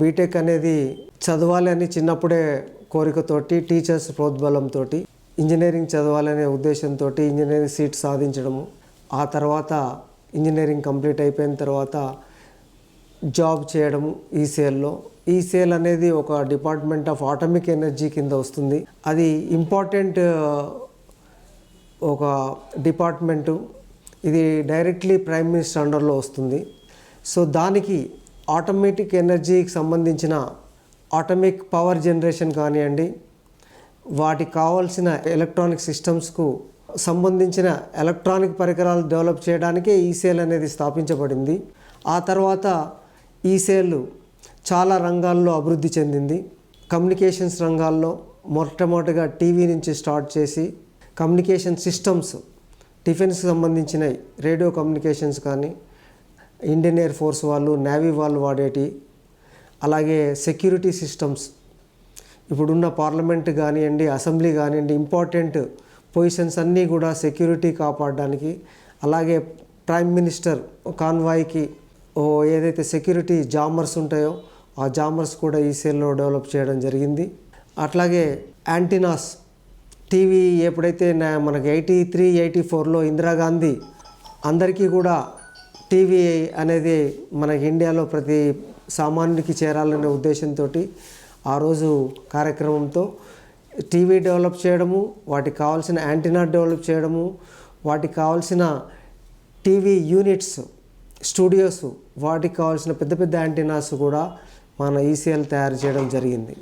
BTech అనేది చదవాలి అని చిన్నప్పుడే కోరికతోటి టీచర్స్ ప్రోద్బలంతో ఇంజనీరింగ్ చదవాలనే ఉద్దేశంతో ఇంజనీరింగ్ సీట్ సాధించడము. ఆ తర్వాత ఇంజనీరింగ్ కంప్లీట్ అయిపోయిన తర్వాత జాబ్ చేయడము ఈసీఎల్లో ఈసీఎల్ అనేది ఒక డిపార్ట్మెంట్ ఆఫ్ ఆటమిక్ ఎనర్జీ కింద వస్తుంది. అది ఇంపార్టెంట్ ఒక డిపార్ట్మెంటు ఇది డైరెక్ట్లీ ప్రైమ్ మినిస్టర్ అండర్లో వస్తుంది. సో దానికి ఆటోమేటిక్ ఎనర్జీకి సంబంధించిన ఆటోమిక్ పవర్ జనరేషన్ కానివ్వండి వాటికి కావాల్సిన ఎలక్ట్రానిక్ సిస్టమ్స్కు సంబంధించిన ఎలక్ట్రానిక్ పరికరాలు డెవలప్ చేయడానికే ఈసేల్ అనేది స్థాపించబడింది. ఆ తర్వాత ఈసేల్ చాలా రంగాల్లో అభివృద్ధి చెందింది. కమ్యూనికేషన్స్ రంగాల్లో మొట్టమొదటిగా టీవీ నుంచి స్టార్ట్ చేసి కమ్యూనికేషన్ సిస్టమ్స్ డిఫెన్స్కి సంబంధించినవి రేడియో కమ్యూనికేషన్స్ కానీ ఇండియన్ ఎయిర్ ఫోర్స్ వాళ్ళు నేవీ వాళ్ళు వాడేటి అలాగే సెక్యూరిటీ సిస్టమ్స్. ఇప్పుడున్న పార్లమెంట్ కానివ్వండి అసెంబ్లీ కానివ్వండి ఇంపార్టెంట్ పొజిషన్స్ అన్నీ కూడా సెక్యూరిటీ కాపాడడానికి అలాగే ప్రైమ్ మినిస్టర్ కాన్వాయ్కి ఓ ఏదైతే సెక్యూరిటీ జామర్స్ ఉంటాయో ఆ జామర్స్ కూడా ఈ సెల్లో డెవలప్ చేయడం జరిగింది. అట్లాగే యాంటీనాస్ టీవీ ఎప్పుడైతే నా- మనకి ఎయిటీ త్రీ ఎయిటీ ఫోర్లో ఇందిరాగాంధీ అందరికీ కూడా టీవీ అనేది మన ఇండియాలో ప్రతి సామాన్యుడికి చేరాలనే ఉద్దేశంతో ఆ రోజు కార్యక్రమంతో టీవీ డెవలప్ చేయడము వాటికి కావాల్సిన యాంటీనా డెవలప్ చేయడము వాటికి కావాల్సిన టీవీ యూనిట్స్ స్టూడియోస్ వాటికి కావాల్సిన పెద్ద పెద్ద యాంటీనాస్ కూడా మన ఈసీఎల్ తయారు చేయడం జరిగింది.